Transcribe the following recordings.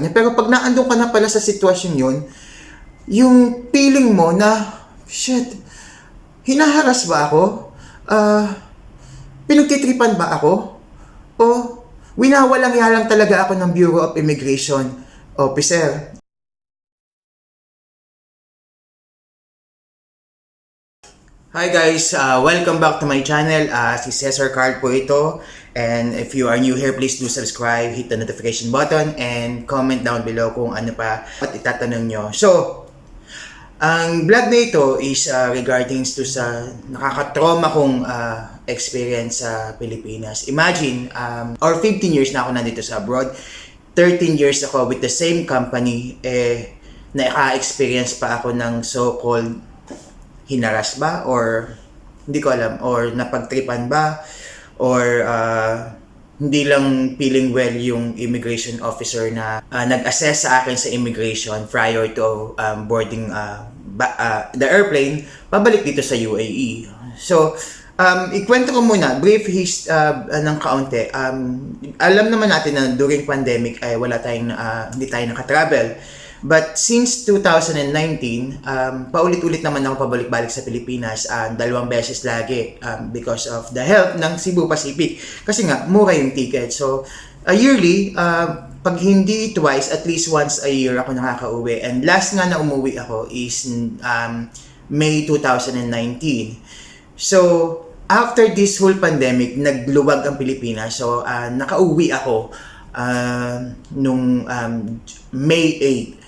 niya. Pero pag naandun ka na pala sa sitwasyon yun, yung feeling mo na, shit, hinaharas ba ako? Ah, pinagtitripan ba ako? O winawalang yalang talaga ako ng Bureau of Immigration officer? Hi guys, uh, welcome back to my channel. Uh, si Cesar Card po ito. And if you are new here, please do subscribe, hit the notification button, and comment down below kung ano pa at itatanong nyo. So, ang vlog na ito is uh, regarding to sa nakakatrauma kong uh, experience sa Pilipinas. Imagine, um, or 15 years na ako nandito sa abroad. 13 years ako with the same company, eh, na-experience pa ako ng so-called hinaras ba or hindi ko alam or napagtripan ba or uh, hindi lang feeling well yung immigration officer na uh, nag-assess sa akin sa immigration prior to um, boarding uh, ba- uh, the airplane pabalik dito sa UAE. So, um, ikwento ko muna, brief his uh, ng kaunti. Um, alam naman natin na during pandemic ay wala tayong, uh, hindi tayo nakatravel. But since 2019, um, paulit-ulit naman ako pabalik-balik sa Pilipinas, uh, dalawang beses lagi um, because of the help ng Cebu Pacific. Kasi nga, mura yung ticket. So, uh, yearly, uh, pag hindi twice, at least once a year ako nakaka-uwi. And last nga na umuwi ako is um, May 2019. So, after this whole pandemic, nagluwag ang Pilipinas. So, uh, nakauwi ako uh, nung um, May 8.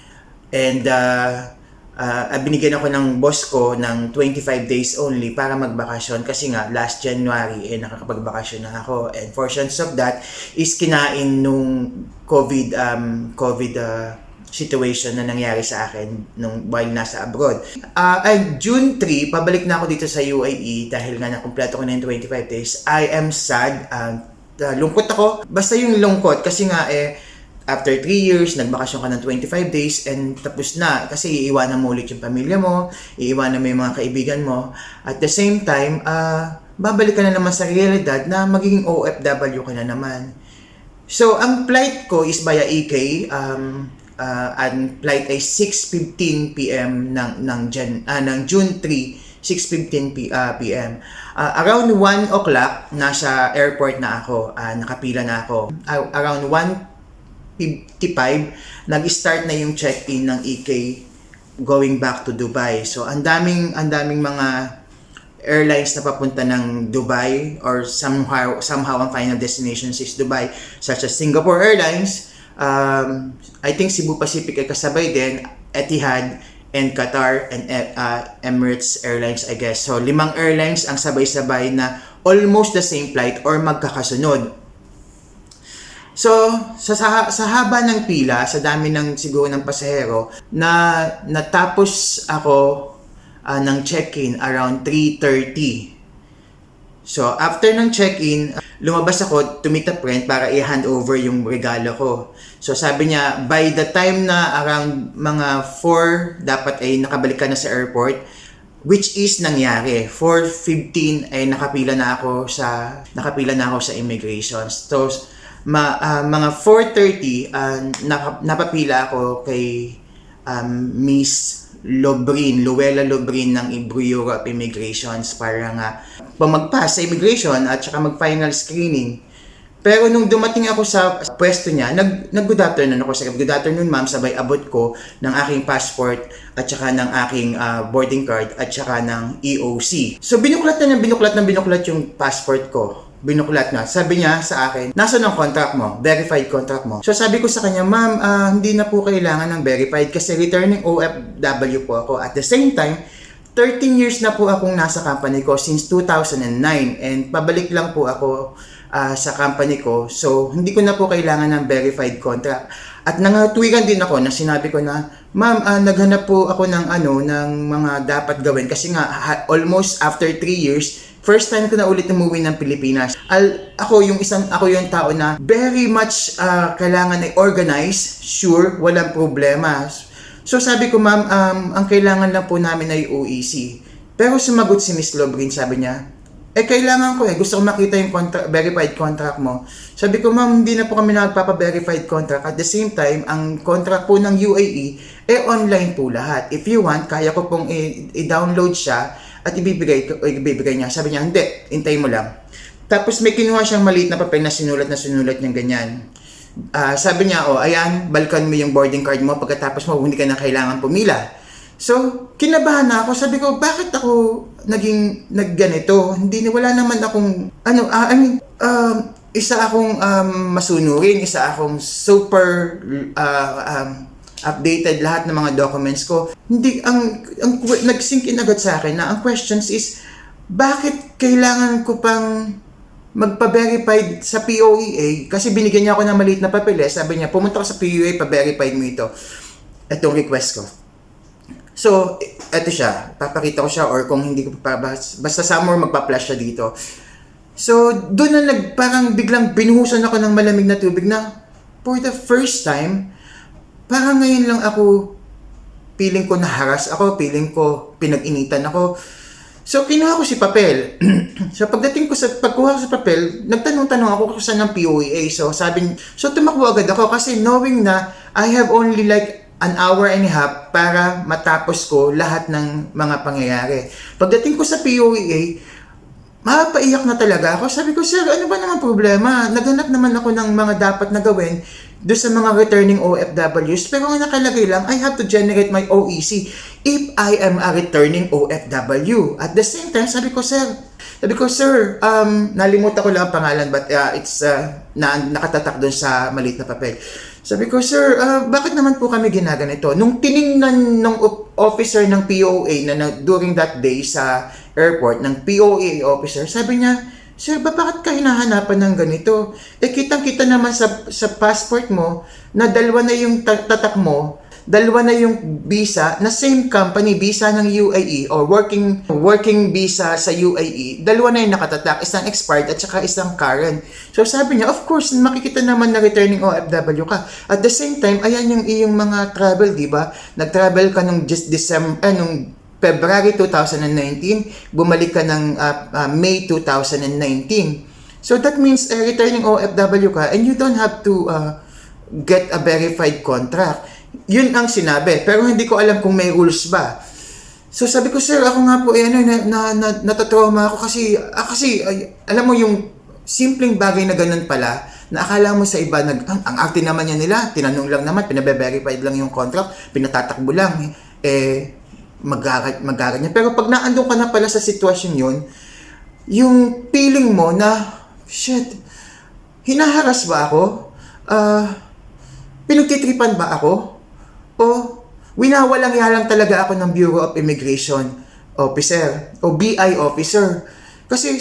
And uh, uh, binigyan ako ng boss ko ng 25 days only para magbakasyon kasi nga last January eh nakakapagbakasyon na ako and portions of that is kinain nung COVID um COVID uh, situation na nangyari sa akin nung while nasa abroad. Uh, ay June 3, pabalik na ako dito sa UAE dahil nga nakumpleto ko na yung 25 days. I am sad. Uh, uh, lungkot ako. Basta yung lungkot kasi nga eh after 3 years, nagbakasyon ka ng 25 days and tapos na kasi iiwanan mo ulit yung pamilya mo, iiwanan mo yung mga kaibigan mo. At the same time, uh, babalik ka na naman sa realidad na magiging OFW ka na naman. So, ang flight ko is via EK. Um, uh, ang flight ay 6.15 p.m. ng, ng, Jan, uh, ng June 3, 6.15 p, uh, p.m. Uh, around 1 o'clock, nasa airport na ako. Uh, nakapila na ako. Uh, around 1 55, nag-start na yung check-in ng EK going back to Dubai. So, ang daming, ang daming mga airlines na papunta ng Dubai or somehow, somehow ang final destination is Dubai, such as Singapore Airlines, um, I think Cebu Pacific ay kasabay din, Etihad, and Qatar, and uh, Emirates Airlines, I guess. So, limang airlines ang sabay-sabay na almost the same flight or magkakasunod. So, sa, sa, haba ng pila, sa dami ng siguro ng pasahero, na natapos ako uh, ng check-in around 3.30. So, after ng check-in, lumabas ako to meet a friend para i-hand over yung regalo ko. So, sabi niya, by the time na around mga 4, dapat ay nakabalik ka na sa airport, which is nangyari. 4.15 ay nakapila na ako sa nakapila na ako sa immigration. So, ma, uh, mga 4.30, uh, naka, napapila ako kay um, Miss Lobrin, Luella Lobrin ng Bureau of Immigrations para nga pumagpas sa immigration at saka mag-final screening. Pero nung dumating ako sa pwesto niya, nag, nag good afternoon ako sa good afternoon ma'am, sabay abot ko ng aking passport at saka ng aking uh, boarding card at saka ng EOC. So binuklat na binuklat na binuklat yung passport ko binuklat na. Sabi niya sa akin, nasa ng contract mo? Verified contract mo. So sabi ko sa kanya, ma'am, uh, hindi na po kailangan ng verified kasi returning OFW po ako. At the same time, 13 years na po akong nasa company ko since 2009 and pabalik lang po ako uh, sa company ko. So, hindi ko na po kailangan ng verified contract. At nangatwigan din ako na sinabi ko na, ma'am, uh, naghanap po ako ng ano, ng mga dapat gawin kasi nga almost after 3 years, first time ko na ulit umuwi ng Pilipinas. Al, ako yung isang ako yung tao na very much uh, kailangan ay organize, sure, walang problema. So sabi ko, ma'am, um, ang kailangan lang po namin ay OEC. Pero sumagot si Miss Lobrin, sabi niya, eh kailangan ko eh, gusto ko makita yung contra- verified contract mo. Sabi ko, ma'am, hindi na po kami nagpapa-verified contract. At the same time, ang contract po ng UAE, eh online po lahat. If you want, kaya ko pong i- i-download siya at ibibigay, ko- ibibigay niya. Sabi niya, hindi, intay mo lang. Tapos may kinuha siyang maliit na papel na sinulat na sinulat niyang ganyan. Ah, sabi niya, oh, ayan, balkan mo yung boarding card mo pagkatapos mo, hindi ka na kailangan pumila. So, kinabahan na ako. Sabi ko, bakit ako naging nagganito? Hindi, wala naman akong, ano, ah, I mean, um, isa akong um, masunurin, isa akong super ah, um, updated lahat ng mga documents ko. Hindi, ang, ang nag-sink in agad sa akin na ang questions is, bakit kailangan ko pang magpa-verified sa POEA kasi binigyan niya ako ng maliit na papel eh. Sabi niya, pumunta ka sa POEA, pa-verified mo ito. Itong request ko. So, eto siya. Papakita ko siya or kung hindi ko pa, bas- basta somewhere magpa-flash siya dito. So, doon na nag, parang biglang binuhusan ako ng malamig na tubig na for the first time, parang ngayon lang ako feeling ko naharas ako, feeling ko pinag-initan ako. So, kinuha ko si papel. so, pagdating ko sa, pagkuha ko sa papel, nagtanong-tanong ako kung saan ang POEA. So, sabi, so tumakbo agad ako kasi knowing na I have only like an hour and a half para matapos ko lahat ng mga pangyayari. Pagdating ko sa POEA, mapaiyak na talaga ako. Sabi ko, sir, ano ba naman problema? Naghanap naman ako ng mga dapat na gawin doon sa mga returning OFWs. Pero ang nakalagay lang, I have to generate my OEC if I am a returning OFW. At the same time, sabi ko, sir, sabi ko, sir, um, nalimutan ko lang ang pangalan but uh, it's uh, na, nakatatak doon sa maliit na papel. Sabi ko, sir, uh, bakit naman po kami ginaganito? Nung tiningnan ng officer ng POA na, na during that day sa airport, ng POA officer, sabi niya, Sir, ba bakit ka hinahanapan ng ganito? Eh, kitang-kita naman sa, sa passport mo na dalawa na yung ta- tatak mo, dalawa na yung visa na same company, visa ng UAE or working working visa sa UAE, dalawa na yung nakatatak, isang expired at saka isang current. So sabi niya, of course, makikita naman na returning OFW ka. At the same time, ayan yung iyong mga travel, di ba? Nag-travel ka nung just December, eh, nung February 2019, bumalik ka ng uh, uh, May 2019. So that means uh, returning OFW ka and you don't have to uh, get a verified contract. Yun ang sinabi. Pero hindi ko alam kung may rules ba. So sabi ko, sir, ako nga po, eh, ano, na, na, na, natatrauma ako kasi, ah, kasi, ay, alam mo yung simpleng bagay na ganun pala, na akala mo sa iba, nag, ang, ang arte naman yan nila, tinanong lang naman, pinabe-verified lang yung contract, pinatatakbo lang, eh, magagat, magagat niya. Pero pag naandun ka na pala sa sitwasyon yun, yung feeling mo na, shit, hinaharas ba ako? Ah, pinagtitripan ba ako? O winawalang yalang talaga ako ng Bureau of Immigration officer o BI officer. Kasi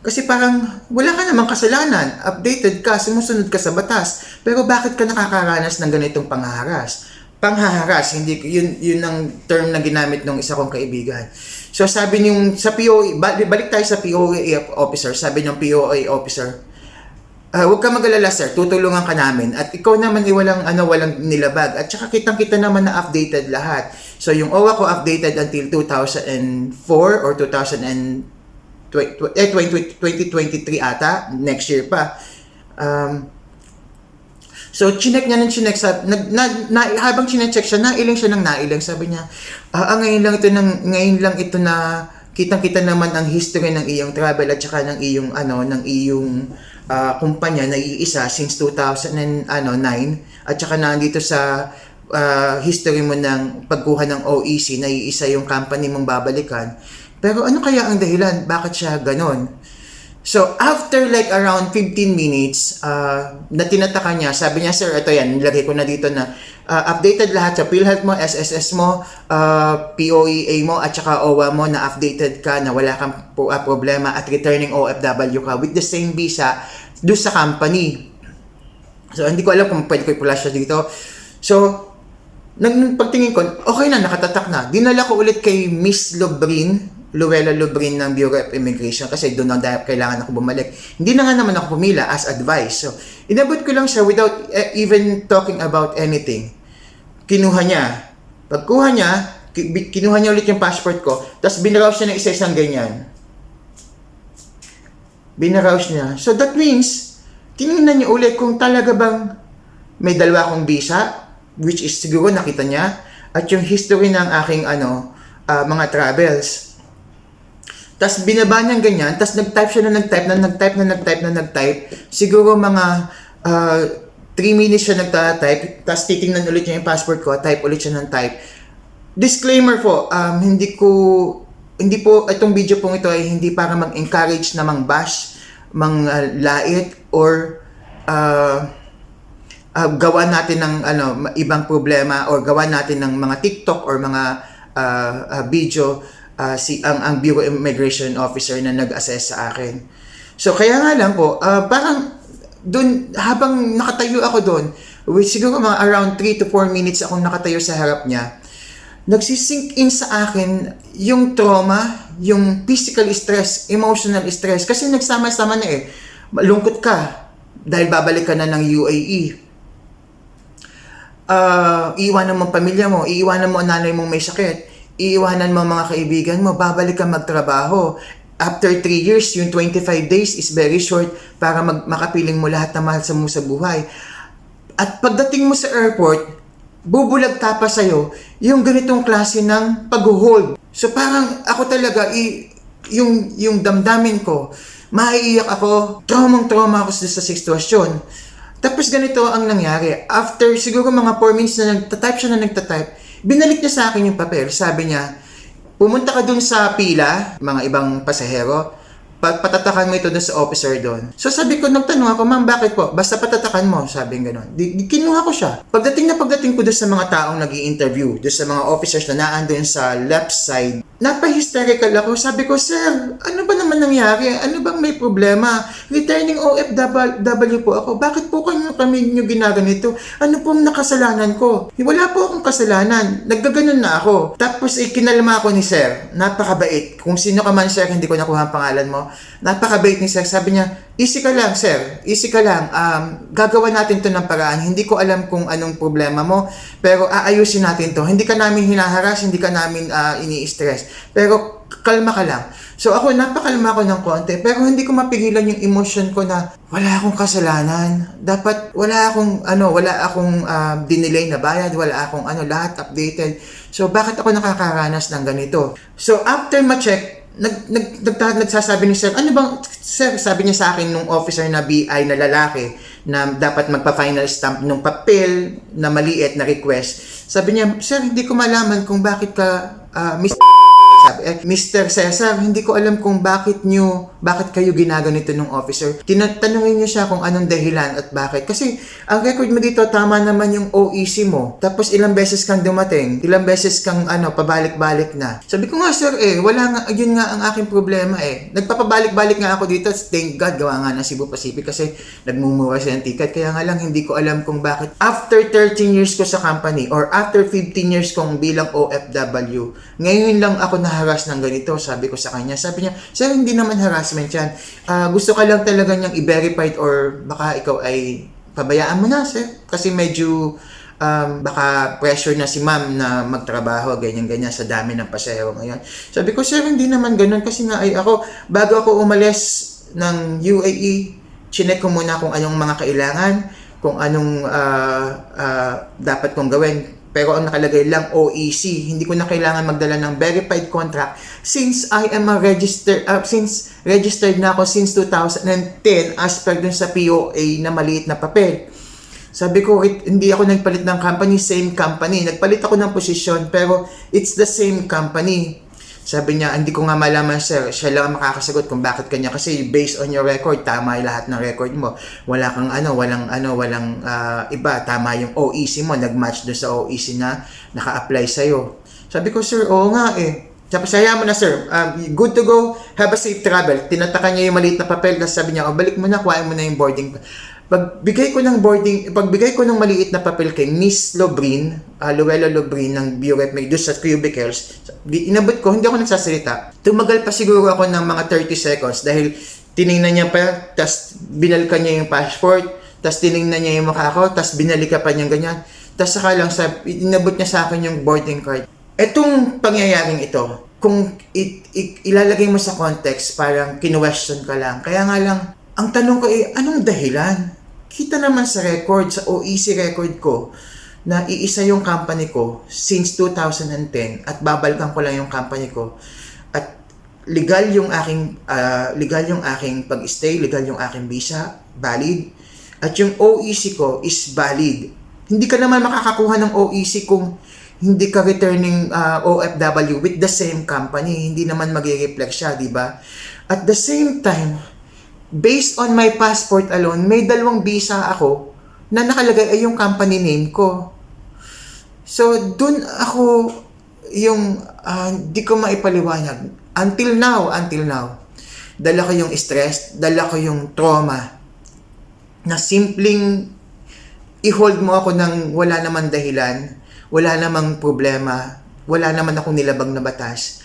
kasi parang wala ka namang kasalanan, updated ka, sumusunod ka sa batas. Pero bakit ka nakakaranas ng ganitong panghaharas? Panghaharas, hindi yun yun ang term na ginamit ng isa kong kaibigan. So sabi niyong sa POA, ba- balik tayo sa POA officer, sabi ng POA officer, Ah, huwag ka mag-alala sir, tutulungan ka namin. At ikaw naman ay walang, ano, walang nilabag. At saka kitang-kita naman na updated lahat. So yung OWA ko updated until 2004 or 2000 and, tw- eh, 20, 2023 ata, next year pa. Um, So, chinek niya ng chinek sa, nag, na, na, habang chinecheck siya, nailing siya ng nailing. Sabi niya, ah, ah, ngayon lang ito, ng, ngayon lang ito na, kitang-kita naman ang history ng iyong travel at saka ng iyong, ano, ng iyong ah, kumpanya na iisa since 2009 at saka nandito sa ah, history mo ng pagkuha ng OEC na iisa yung company mong babalikan. Pero ano kaya ang dahilan? Bakit siya ganon? So, after like around 15 minutes, uh, na tinataka niya, sabi niya, sir, ito yan, nilagay ko na dito na uh, updated lahat sa PhilHealth mo, SSS mo, uh, POEA mo, at saka OWA mo na updated ka, na wala kang po, uh, problema at returning OFW ka with the same visa do sa company. So, hindi ko alam kung pwede ko i-flash siya dito. So, nang pagtingin ko, okay na, nakatatak na. Dinala ko ulit kay Miss Lubrin, Luella Lubrin ng Bureau of Immigration kasi doon na dahil kailangan ako bumalik. Hindi na nga naman ako pumila as advice. So, inabot ko lang siya without eh, even talking about anything. Kinuha niya. Pagkuha niya, kinuha niya ulit yung passport ko, tapos binrouse niya ng isa-isang ganyan. Binrouse niya. So that means, tinignan niya ulit kung talaga bang may dalawa akong visa, which is siguro nakita niya, at yung history ng aking ano, ah, mga travels. Tapos binaba niya ganyan, tapos nag-type siya na nag-type na nag-type na nag-type na nag-type. Siguro mga 3 minutes siya nagta-type, tapos titingnan ulit niya yung passport ko, type ulit siya ng type. Disclaimer po, um, hindi ko, hindi po, itong video pong ito ay hindi para mag-encourage na mang bash, mang uh, lait, or uh, uh, gawa natin ng ano ibang problema or gawa natin ng mga TikTok or mga uh, uh, video uh, si ang ang Bureau Immigration Officer na nag-assess sa akin. So kaya nga lang po, uh, parang doon habang nakatayo ako doon, which siguro mga around 3 to 4 minutes akong nakatayo sa harap niya, nagsisink in sa akin yung trauma, yung physical stress, emotional stress. Kasi nagsama-sama na eh. Malungkot ka dahil babalik ka na ng UAE. Ah, iiwanan mo ang pamilya mo, iiwanan mo ang nanay mong may sakit, iiwanan mo mga kaibigan mo, babalik ka magtrabaho. After 3 years, yung 25 days is very short para mag makapiling mo lahat na mahal sa mo sa buhay. At pagdating mo sa airport, bubulag pa sa'yo yung ganitong klase ng pag-hold. So parang ako talaga, i, yung, yung damdamin ko, maiiyak ako, traumang-trauma ako sa sitwasyon. Tapos ganito ang nangyari. After siguro mga 4 minutes na nagtatype siya na nagtatype, binalik niya sa akin yung papel. Sabi niya, pumunta ka dun sa pila, mga ibang pasahero, pa- patatakan mo ito dun sa officer doon. So sabi ko, nagtanong ako, ma'am, bakit po? Basta patatakan mo, sabi ng ganun. Di, di, kinuha ko siya. Pagdating na pagdating ko doon sa mga taong nag interview doon sa mga officers na naandun sa left side, napa-hysterical ako. Sabi ko, sir, ano ba naman nangyari? Ano bang may problema? Returning OFW po ako. Bakit po kayo kami nyo ginaganito? Ano pong nakasalanan ko? Wala po akong kasalanan. Naggaganon na ako. Tapos eh, kinalma ako ni sir. Napakabait. Kung sino ka man sir, hindi ko nakuha ang pangalan mo. Napakabait ni sir. Sabi niya, easy ka lang sir. Easy ka lang. Um, gagawa natin to ng paraan. Hindi ko alam kung anong problema mo. Pero aayusin natin to. Hindi ka namin hinaharas. Hindi ka namin ah, ini-stress. Pero kalma ka lang. So ako, napakalma ko ng konti. Pero hindi ko mapigilan yung emotion ko na wala akong kasalanan. Dapat wala akong ano, wala akong ah, dinelay na bayad, wala akong ano, lahat updated. So bakit ako nakakaranas ng ganito? So after ma-check, nag, nag, nag, nagsasabi ni sir, ano bang, sir, sabi niya sa akin nung officer na BI na lalaki na dapat magpa-final stamp nung papel na maliit na request. Sabi niya, sir, hindi ko malaman kung bakit ka, ah, Mr. Sabi, eh, Mr. Cesar, hindi ko alam kung bakit nyo, bakit kayo ginaganito ng officer. Tinatanungin niyo siya kung anong dahilan at bakit. Kasi, ang record mo dito, tama naman yung OEC mo. Tapos, ilang beses kang dumating, ilang beses kang, ano, pabalik-balik na. Sabi ko nga, sir, eh, wala nga, yun nga ang aking problema eh. Nagpapabalik-balik nga ako dito, thank God, gawa nga ng Cebu Pacific kasi nagmumura siya ng ticket. Kaya nga lang, hindi ko alam kung bakit. After 13 years ko sa company, or after 15 years kong bilang OFW, ngayon lang ako na-harass ng ganito, sabi ko sa kanya. Sabi niya, sir, hindi naman harassment yan. Ah, gusto ka lang talaga niyang i-verified or baka ikaw ay pabayaan mo na, sir. Kasi medyo um, baka pressure na si ma'am na magtrabaho, ganyan-ganyan sa dami ng pasahero ngayon. Sabi ko, sir, hindi naman ganun kasi nga ay ako, bago ako umalis ng UAE, chinek ko muna kung anong mga kailangan, kung anong ah, ah, dapat kong gawin. Pero ang nakalagay lang OEC, hindi ko na kailangan magdala ng verified contract since I am a registered uh, since registered na ako since 2010 as per dun sa POA na maliit na papel. Sabi ko, it, hindi ako nagpalit ng company, same company. Nagpalit ako ng posisyon, pero it's the same company. Sabi niya, hindi ko nga malaman sir, siya lang ang makakasagot kung bakit kanya. Kasi based on your record, tama yung lahat ng record mo. Wala kang ano, walang ano, walang ah, iba. Tama yung OEC mo, nag-match doon sa OEC na naka-apply sa'yo. Sabi ko, sir, oo nga eh. Tapos saya mo na sir, um, good to go, have a safe travel. Tinataka niya yung maliit na papel, tapos sabi niya, oh, balik mo na, kuhain mo na yung boarding. Pagbigay ko ng boarding, pagbigay ko ng maliit na papel kay Miss Lobrin, uh, Luella Lobrin ng Bureau of doon sa cubicles, inabot ko, hindi ako nagsasalita. Tumagal pa siguro ako ng mga 30 seconds dahil tiningnan niya pa, tapos binalkan niya yung passport, tapos tiningnan niya yung mukha ko, tapos binalika pa niya ganyan. Tapos saka lang, sa, inabot niya sa akin yung boarding card. Etong pangyayaring ito, kung i- i- ilalagay mo sa context, parang kinuwestiyon ka lang. Kaya nga lang, ang tanong ko ay, anong dahilan? Kita naman sa record, sa OEC record ko, na iisa yung company ko since 2010 at babalikan ko lang yung company ko at legal yung aking ah, legal yung aking pag-stay, legal yung aking visa, valid. At yung OEC ko is valid. Hindi ka naman makakakuha ng OEC kung hindi ka returning ah, OFW with the same company. Hindi naman magre-reflect siya, di ba? At the same time, based on my passport alone, may dalawang visa ako na nakalagay ay yung company name ko. So, dun ako yung ah, di ko maipaliwanag. Until now, until now, dala ko yung stress, dala ko yung trauma na simpleng i-hold mo ako ng wala naman dahilan, wala namang problema, wala naman akong nilabag na batas,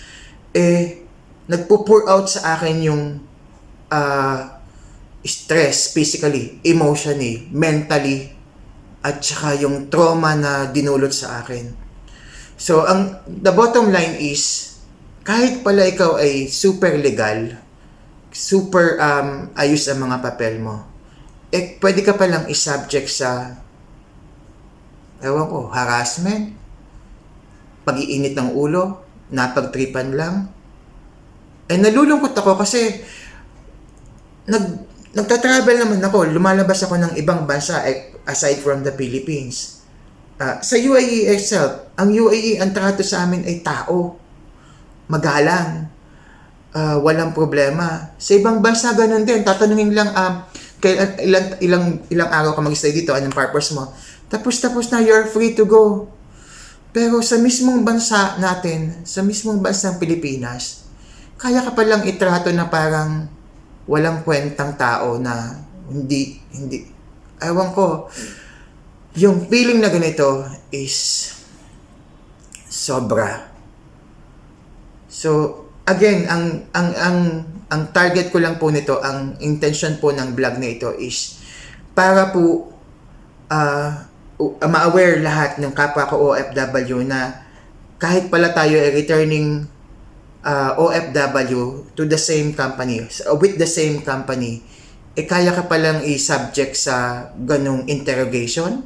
eh, nagpo-pour out sa akin yung ah, stress physically, emotionally, mentally, at saka yung trauma na dinulot sa akin. So, ang the bottom line is, kahit pala ikaw ay super legal, super um, ayos ang mga papel mo, eh, pwede ka palang isubject sa, ewan ko, harassment, pag-iinit ng ulo, napagtripan lang. Eh, nalulungkot ako kasi, nag, nagta-travel naman ako, lumalabas ako ng ibang bansa eh, aside from the Philippines. Ah, sa UAE itself, ang UAE, ang trato sa amin ay tao. Magalang. Ah, walang problema. Sa ibang bansa, ganun din. Tatanungin lang, um, kailan, ilang, ilang, ilang araw ka mag-stay dito, anong purpose mo? Tapos, tapos na, you're free to go. Pero sa mismong bansa natin, sa mismong bansang Pilipinas, kaya ka palang itrato na parang walang kwentang tao na hindi, hindi, ewan ko, yung feeling na ganito is sobra. So, again, ang, ang, ang, ang target ko lang po nito, ang intention po ng vlog na ito is para po ah, u- ma-aware lahat ng kapwa ko OFW na kahit pala tayo ay returning uh, OFW to the same company, with the same company, eh kaya ka palang i-subject sa ganong interrogation?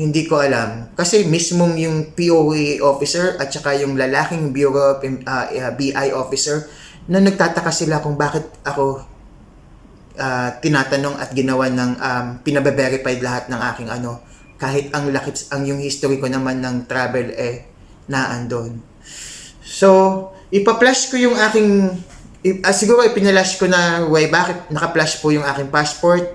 Hindi ko alam. Kasi mismong yung POA officer at saka yung lalaking Bureau of uh, uh, BI officer na nagtataka sila kung bakit ako ah, tinatanong at ginawa ng um, pinabe-verified lahat ng aking ano kahit ang laki ang yung history ko naman ng travel eh naandon. So, ipa-flash ko yung aking ah, siguro ipinalash ko na way bakit naka-flash po yung aking passport.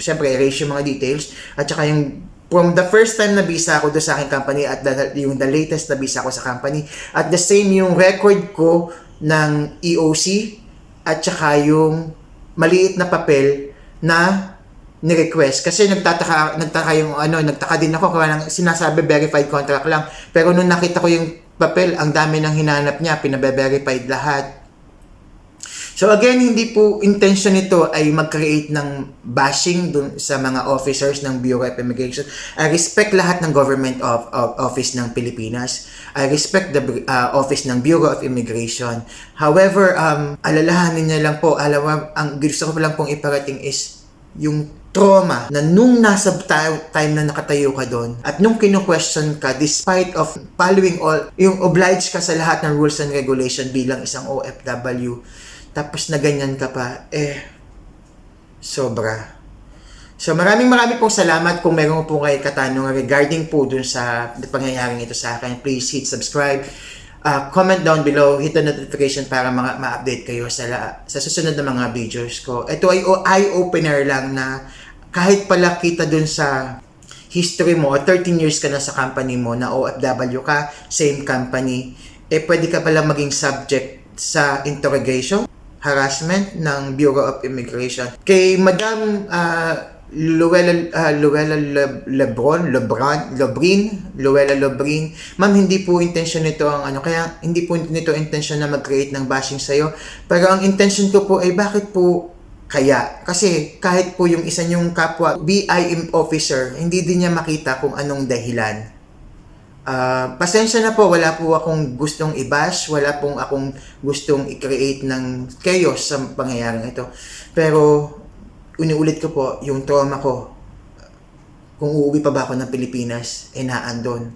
Siyempre, erase yung mga details. At saka yung from the first time na visa ako do sa aking company at the, yung the latest na visa ko sa company at the same yung record ko ng EOC at saka yung maliit na papel na ni-request. Kasi nagtataka nagtaka yung ano nagtaka din ako lang sinasabi verified contract lang. Pero nung nakita ko yung papel ang dami nang hinanap niya pinabe-verified lahat So again, hindi po intention nito ay mag-create ng bashing dun sa mga officers ng Bureau of Immigration. I respect lahat ng government of, of office ng Pilipinas. I respect the uh, office ng Bureau of Immigration. However, um, alalahanin niya lang po, alam, ang gusto ko lang pong iparating is yung trauma na nung nasa time na nakatayo ka doon at nung kino-question ka despite of following all yung obliged ka sa lahat ng rules and regulation bilang isang OFW tapos na ganyan ka pa eh sobra So maraming maraming pong salamat kung meron po kayo katanungan regarding po dun sa pangyayaring ito sa akin. Please hit subscribe, uh, comment down below, hit the notification para mga ma-update kayo sa, sa susunod na mga videos ko. Ito ay eye-opener lang na kahit pala kita dun sa history mo, 13 years ka na sa company mo, na OFW ka, same company, eh pwede ka pala maging subject sa interrogation, harassment ng Bureau of Immigration. Kay Madam uh, Luella, uh, Luella Le- Lebron, Lebron, Lebrin, Luella Lebrin, ma'am, hindi po intention nito ang ano, kaya hindi po nito intention na mag-create ng bashing sa'yo. Pero ang intention ko po ay bakit po kaya? Kasi kahit po yung isa niyong kapwa BIM officer, hindi din niya makita kung anong dahilan Ah, pasensya na po, wala po akong gustong i-bash, wala pong akong gustong i-create ng chaos sa pangyayaring ito. Pero, uniulit ko po, yung trauma ko, kung uuwi pa ba ako ng Pilipinas, eh naandon.